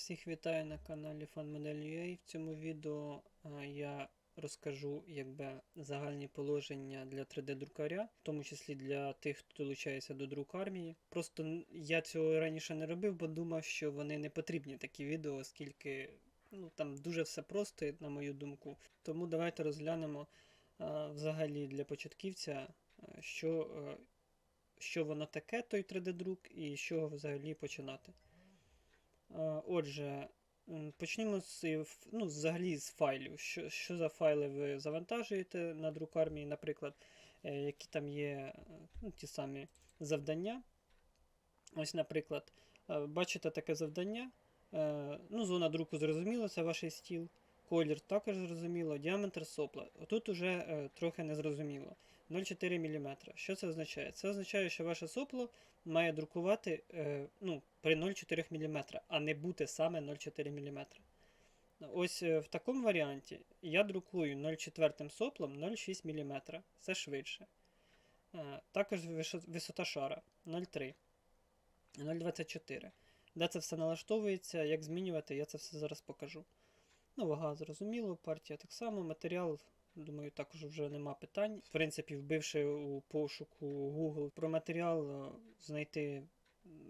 Всіх вітаю на каналі FunModel.ua. В цьому відео е, я розкажу якби, загальні положення для 3D-друкаря, в тому числі для тих, хто долучається до друкармії. Просто я цього раніше не робив, бо думав, що вони не потрібні такі відео, оскільки ну, там дуже все просто, на мою думку. Тому давайте розглянемо е, взагалі для початківця, е, що, що воно таке, той 3D-друк, і з чого взагалі починати. Е, Отже, м, почнімо з ну, взагалі з файлів. Що, що за файли ви завантажуєте на друкармії, наприклад, е, які там є е, ну, ті самі завдання. Ось, наприклад, е, бачите таке завдання. Е, Ну, зона друку зрозуміло, це ваш стіл. Колір також зрозуміло, діаметр сопла. Отут уже е, трохи незрозуміло. 0,4 мм. Що це означає? Це означає, що ваше сопло має друкувати е, ну, при 0,4 мм, а не бути саме 0,4 мм. Ось е, в такому варіанті я друкую 0,4 соплом 0,6 мм. Це швидше. Е, також висота шара 0,3, 0,24. Де це все налаштовується, як змінювати, я це все зараз покажу. Ну, вага зрозуміло, партія так само, матеріал, думаю, також вже нема питань. В принципі, вбивши у пошуку Google про матеріал, е, знайти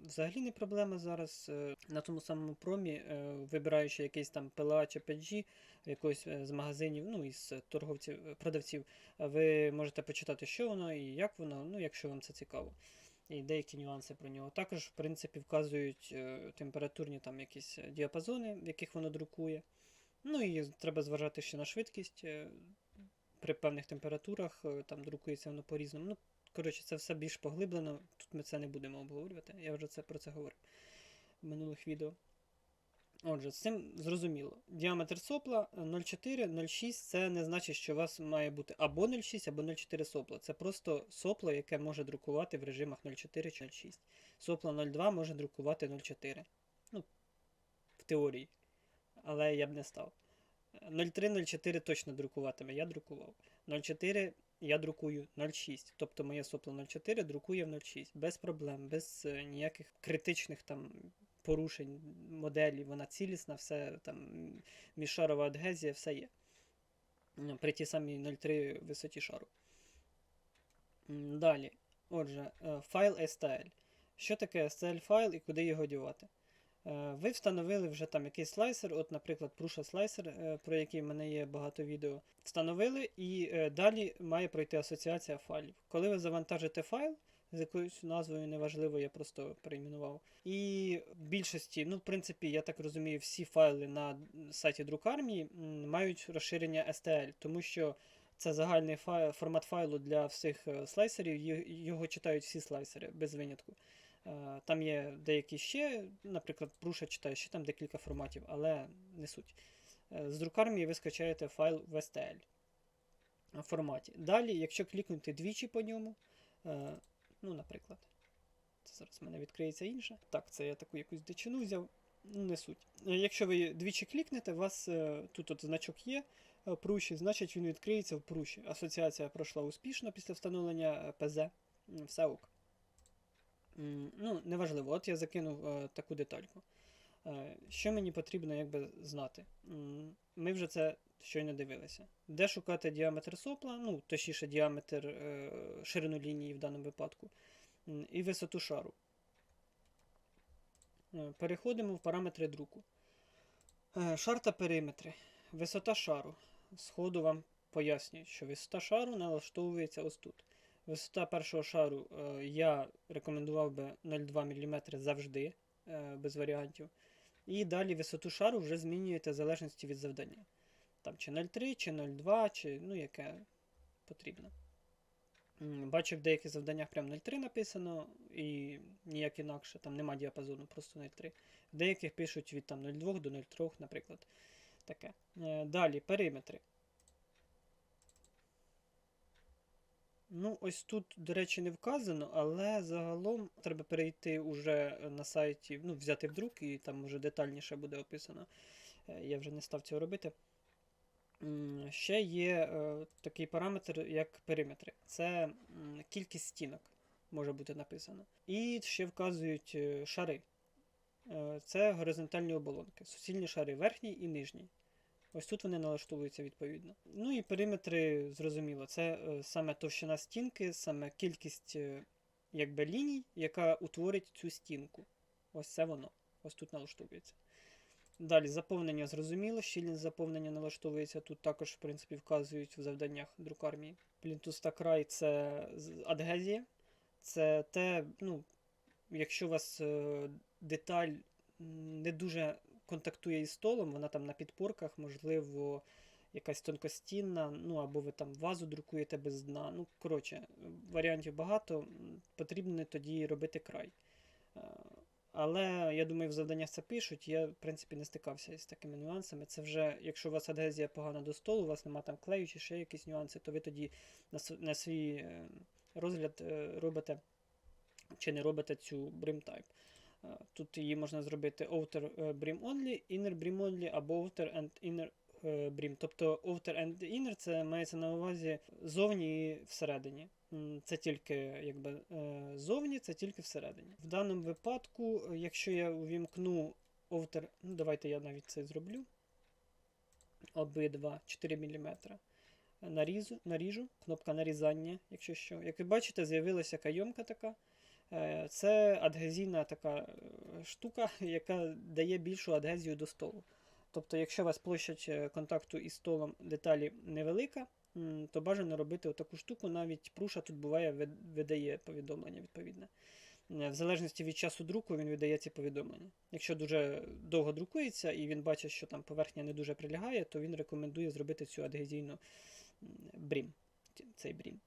взагалі не проблема зараз. Е, На тому самому промі, е, вибираючи якийсь там PLA чи PG, якогось з магазинів, ну із торговців, продавців, ви можете почитати, що воно і як воно, ну, якщо вам це цікаво. І деякі нюанси про нього. Також, в принципі, вказують температурні там якісь діапазони, в яких воно друкує. Ну і треба зважати ще на швидкість. При певних температурах е, там друкується воно по-різному. Ну, коротше, це все більш поглиблено. Тут ми це не будемо обговорювати. Я вже це, про це говорив в минулих відео. Отже, з цим зрозуміло. Діаметр сопла е, 0,4, 0,6 це не значить, що у вас має бути або 0,6, або 0,4 сопла. Це просто сопло, яке може друкувати в режимах 0,4 чи 0,6. Сопло 0,2 може друкувати 0,4. Ну, в теорії. Але я б не став. 0,3-0,4 точно друкуватиме, я друкував. 0,4 я друкую 0,6. Тобто моє сопло 0,4 друкує в 0,6. Без проблем, без е, ніяких критичних там порушень моделі, вона цілісна, все там м, міжшарова адгезія, все є. При тій самій 0,3 висоті шару. Далі. Отже, е, файл STL. Що таке STL файл і куди його дівати? Е, Ви встановили вже там якийсь слайсер, от, наприклад, Prusa слайсер, про який в мене є багато відео. Встановили, і е, далі має пройти асоціація файлів. Коли ви завантажите файл з якоюсь назвою, неважливо, я просто перейменував. І в більшості, ну, в принципі, я так розумію, всі файли на сайті друкармії мають розширення STL, тому що це загальний файл, формат файлу для всіх е, слайсерів, його читають всі слайсери без винятку. Е, Там є деякі ще, наприклад, Пруша читає ще там декілька форматів, але не суть. Е, З друкармії ви скачаєте файл в STL форматі. Далі, якщо клікнути двічі по ньому, е, ну, наприклад, це зараз в мене відкриється інше. Так, це я таку якусь дичину взяв, ну, не суть. Якщо ви двічі клікнете, у вас тут от значок є Пруші, значить він відкриється в Пруші. Асоціація пройшла успішно після встановлення ПЗ. Все ок. Ну, неважливо, от я закинув е, таку детальку. Е, що мені потрібно якби знати? Ми вже це щойно дивилися. Де шукати діаметр сопла, ну, точніше, діаметр е, ширину лінії в даному випадку, і висоту шару. Е, Переходимо в параметри друку. Е, Шар та периметри. Висота шару. Сходу вам пояснюють, що висота шару налаштовується ось тут. Висота першого шару е, я рекомендував би 0,2 мм завжди, е, без варіантів. І далі висоту шару вже змінюєте в залежності від завдання. Там чи 0,3, чи 0,2, чи ну, яке потрібно. Бачу, в деяких завданнях прям 0,3 написано, і ніяк інакше, там нема діапазону, просто 0,3. В деяких пишуть від там 0,2 до 0,3, наприклад. Таке. Е, Далі периметри. Ну, ось тут, до речі, не вказано, але загалом треба перейти уже на сайті, ну, взяти в друк, і там вже детальніше буде описано. Е, Я вже не став цього робити. Ще є е, такий параметр, як периметри. Це кількість стінок може бути написано. І ще вказують е, шари. це горизонтальні оболонки. Суцільні шари верхній і нижній. Ось тут вони налаштовуються відповідно. Ну і периметри, зрозуміло, це е, саме товщина стінки, саме кількість е, якби, ліній, яка утворить цю стінку. Ось це воно. Ось тут налаштовується. Далі заповнення зрозуміло, щільність заповнення налаштовується. Тут також, в принципі, вказують в завданнях друкармії. Плінтуста край це адгезія. Це те, ну, якщо у вас е, деталь не дуже контактує із столом, вона там на підпорках, можливо, якась тонкостінна, ну або ви там вазу друкуєте без дна. Ну, коротше, варіантів багато. Потрібно тоді робити край. Е, Але я думаю, в завданнях це пишуть. Я, в принципі, не стикався з такими нюансами. Це вже, якщо у вас адгезія погана до столу, у вас немає там клею чи ще якісь нюанси, то ви тоді на, свій е, розгляд е, робите чи не робите цю. Е, Тут її можна зробити outer е, brim only, inner brim only або outer and inner е, brim. Тобто outer and inner це мається на увазі зовні і всередині. Це тільки якби е, зовні, це тільки всередині. В даному випадку, якщо я увімкну outer, ну давайте я навіть це зроблю. Обидва 4 мм. Нарізу, наріжу, кнопка нарізання, якщо що. Як ви бачите, з'явилася кайомка така. Е, Це адгезійна така е, штука, яка дає більшу адгезію до столу. Тобто, якщо у вас площа е, контакту із столом деталі невелика, то бажано робити отаку штуку. Навіть пруша тут буває, видає повідомлення відповідне. В залежності від часу друку він видає ці повідомлення. Якщо дуже довго друкується і він бачить, що там поверхня не дуже прилягає, то він рекомендує зробити цю адгезійну брім, цей брім.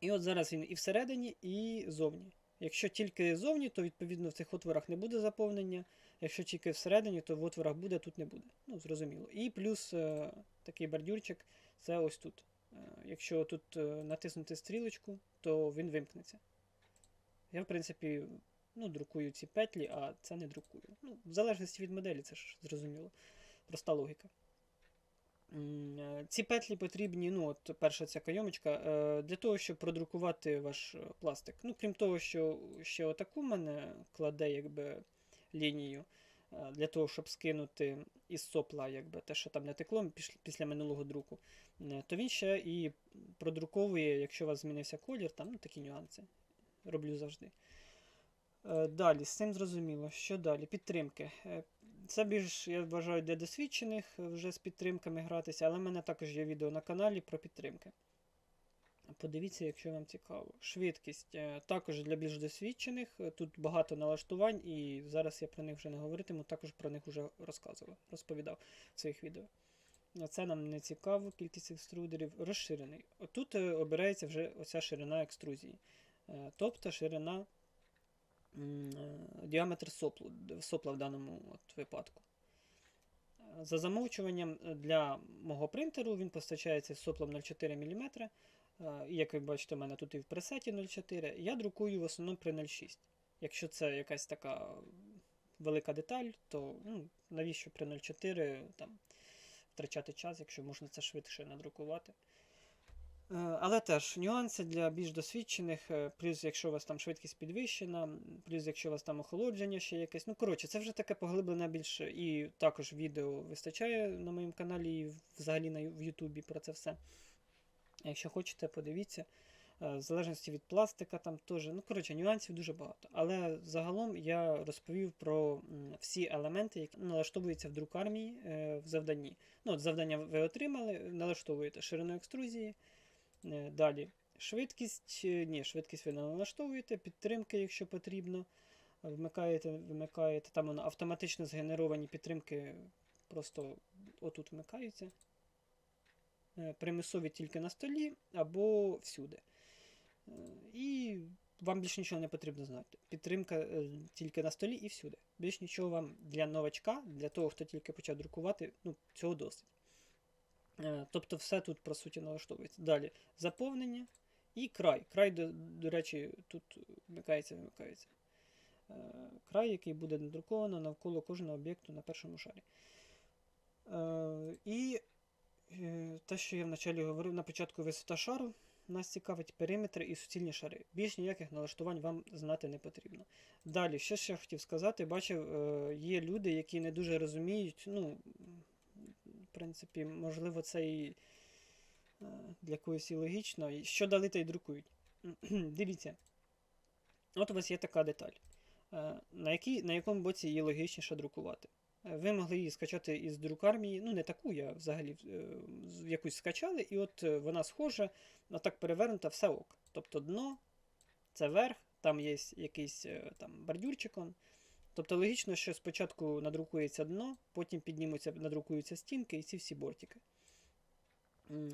І от зараз він і всередині, і зовні. Якщо тільки зовні, то відповідно в цих отворах не буде заповнення. Якщо тільки всередині, то в отворах буде, тут не буде. Ну, зрозуміло. І плюс е, такий бордюрчик це ось тут. Е, якщо тут е, натиснути стрілочку, то він вимкнеться. Я, в принципі, ну, друкую ці петлі, а це не друкую. Ну, в залежності від моделі, це ж зрозуміло. Проста логіка. Е, Ці петлі потрібні, ну, от перша ця кайомочка, е, для того, щоб продрукувати ваш е, пластик. Ну, крім того, що ще отаку мене кладе якби, лінію, для того, щоб скинути із сопла якби, те, що там не текло після минулого друку, то він ще і продруковує, якщо у вас змінився колір, там ну, такі нюанси. Роблю завжди. Далі, з цим зрозуміло. Що далі? Підтримки. Це більш, я вважаю, для досвідчених е, вже з підтримками гратися, але в мене також є відео на каналі про підтримки. Подивіться, якщо вам цікаво. Швидкість е, також для більш досвідчених. Е, Тут багато налаштувань, і зараз я про них вже не говоритиму, також про них вже розказував, розповідав в своїх відео. Е, Це нам не цікаво, кількість екструдерів. Розширений. Тут обирається вже оця ширина екструзії. Тобто ширина діаметр соплу, сопла в даному от випадку. Е, За замовчуванням е, для мого принтеру він постачається з соплом 0,4 мм. Е, як ви бачите, у мене тут і в пресеті 0,4. Я друкую в основному при 0,6. Якщо це якась така велика деталь, то ну, навіщо при 0,4 там, втрачати час, якщо можна це швидше надрукувати. Е, Але теж нюанси для більш досвідчених, е, плюс якщо у вас там швидкість підвищена, плюс якщо у вас там охолодження ще якесь. Ну, коротше, це вже таке поглиблене більше. І також відео вистачає на моєму каналі і взагалі на в Ютубі про це все. Якщо хочете, подивіться. Е, В залежності від пластика, там теж. Ну, коротше, нюансів дуже багато. Але загалом я розповів про всі елементи, які налаштовуються в друкармії в завданні. Ну, от завдання ви отримали, налаштовуєте ширину екструзії. Е, Далі швидкість. е, Ні, швидкість ви налаштовуєте, підтримки, якщо потрібно. Вмикаєте, вимикаєте. Там воно автоматично згенеровані підтримки просто отут вмикаються. Е, Примусові тільки на столі або всюди. І вам більше нічого не потрібно знати. Підтримка тільки на столі і всюди. Більш нічого вам для новачка, для того, хто тільки почав друкувати, ну, цього досить. Е, Тобто все тут, по суті, налаштовується. Далі заповнення і край. Край, до, до речі, тут вмикається, вимикається. Е, Край, який буде надруковано навколо кожного об'єкту на першому шарі. Е, І те, що я вначалі говорив на початку висота шару, нас цікавить периметр і суцільні шари. Більш ніяких налаштувань вам знати не потрібно. Далі, що ще хотів сказати, бачив, є люди, які не дуже розуміють. Ну, принципі, можливо, це і е, для когось і логічно. Що дали, те й друкують. Дивіться. От у вас є така деталь. Е, На, якій, на якому боці її логічніше друкувати? Е, Ви могли її скачати із друкармії, ну не таку, я взагалі якусь скачали, і от вона схожа, а так перевернута, все ок. Тобто дно, це верх, там є якийсь там бордюрчик. Тобто логічно, що спочатку надрукується дно, потім піднімуться, надрукуються стінки і ці всі бортики.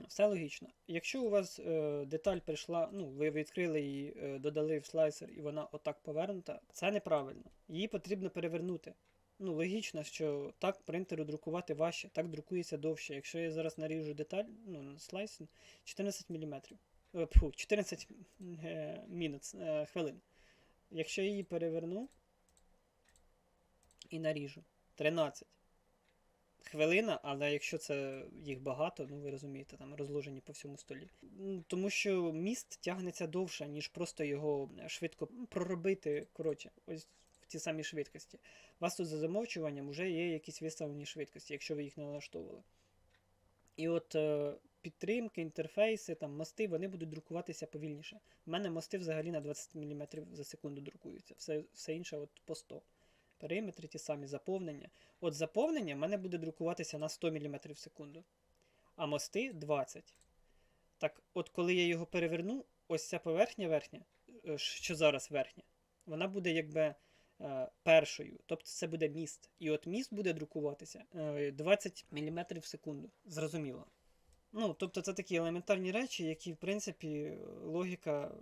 Все логічно. Якщо у вас е, деталь прийшла, ну, ви відкрили її, е, додали в слайсер, і вона отак повернута, це неправильно. Її потрібно перевернути. Ну, логічно, що так принтеру друкувати важче, так друкується довше. Якщо я зараз наріжу деталь, ну, слайс 14 мм. Фу, 14 е, мінут, е, хвилин. Якщо я її переверну і наріжу 13 хвилина, але якщо це їх багато, ну ви розумієте, там розложені по всьому столі. Тому що міст тягнеться довше, ніж просто його швидко проробити. Коротше, ось в тій самій швидкості. У вас тут за замовчуванням вже є якісь виставлені швидкості, якщо ви їх не налаштовували. І от е, підтримки, інтерфейси, там, мости, вони будуть друкуватися повільніше. У мене мости взагалі на 20 мм за секунду друкуються. Все, все інше от по 100. Периметри ті самі заповнення. От заповнення в мене буде друкуватися на 100 мм в секунду, а мости 20. Так, от коли я його переверну, ось ця поверхня верхня, е, що зараз верхня, вона буде якби е, першою. Тобто це буде міст. І от міст буде друкуватися е, 20 мм в секунду. Зрозуміло. Ну, тобто це такі елементарні речі, які, в принципі, логіка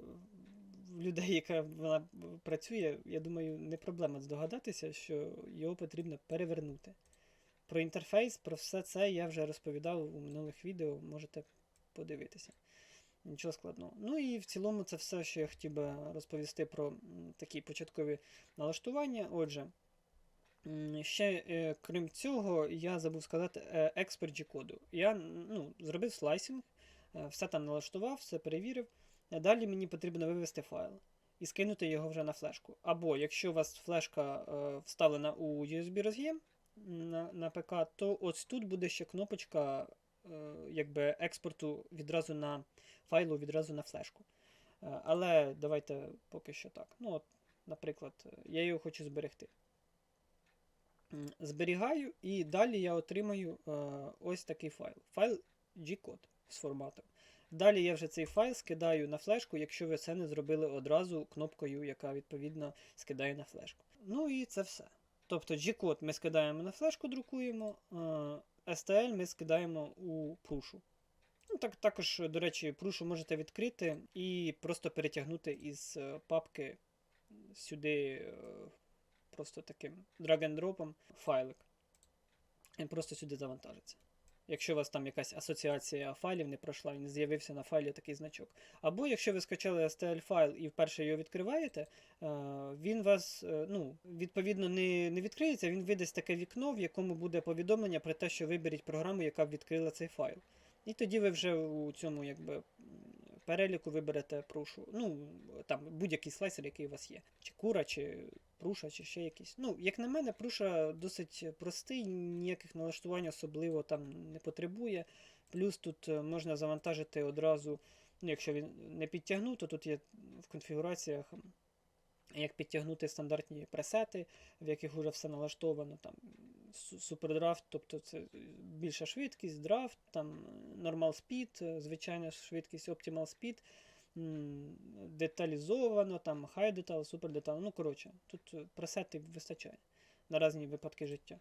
людей, яка вона працює, я думаю, не проблема здогадатися, що його потрібно перевернути. Про інтерфейс, про все це я вже розповідав у минулих відео, можете подивитися. Нічого складного. Ну і в цілому це все, що я хотів би розповісти про такі початкові налаштування. Отже, ще е, крім цього, я забув сказати е, експорт G-коду. Я ну, зробив слайсинг, е, все там налаштував, все перевірив. Далі мені потрібно вивести файл і скинути його вже на флешку. Або якщо у вас флешка е, вставлена у USB роз'єм на, на ПК, то ось тут буде ще кнопочка е, якби експорту відразу на файлу, відразу на флешку. Е, але давайте поки що так. Ну, от, Наприклад, я його хочу зберегти. Зберігаю, і далі я отримаю е, ось такий файл. Файл G-код з форматом. Далі я вже цей файл скидаю на флешку, якщо ви це не зробили одразу кнопкою, яка відповідно скидає на флешку. Ну і це все. Тобто G-код ми скидаємо на флешку, друкуємо, е, STL ми скидаємо у прушу. Ну, так, також, до речі, прушу можете відкрити і просто перетягнути із е, папки сюди е, просто таким drag-and-дропом файлик. Він просто сюди завантажиться. Якщо у вас там якась асоціація файлів не пройшла, він з'явився на файлі такий значок. Або якщо ви скачали STL файл і вперше його відкриваєте, е, він вас е, ну, відповідно не, не відкриється, він видасть таке вікно, в якому буде повідомлення про те, що виберіть програму, яка б відкрила цей файл. І тоді ви вже у цьому якби, переліку виберете прушу. Ну, там будь-який слайсер, який у вас є. Чи кура, чи пруша, чи ще якийсь. Ну, як на мене, пруша досить простий, ніяких налаштувань особливо там не потребує. Плюс тут е, можна завантажити одразу, ну, якщо він не підтягнув, то тут є в конфігураціях. Як підтягнути стандартні пресети, в яких вже все налаштовано, там супердрафт, тобто це більша швидкість, драфт, там normal speed, е, звичайна швидкість, optimal speed, деталізовано, там detail, super detail. Ну, коротше, тут е, пресетів вистачає на різні випадки життя.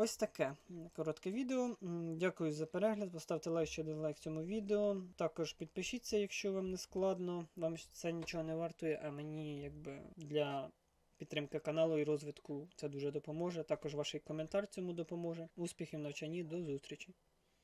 Ось таке коротке відео. Дякую за перегляд. Поставте лайк, ще один лайк цьому відео. Також підпишіться, якщо вам не складно. Вам це нічого не вартує, а мені якби для підтримки каналу і розвитку це дуже допоможе. Також ваш коментар цьому допоможе. Успіхів навчанні, до зустрічі!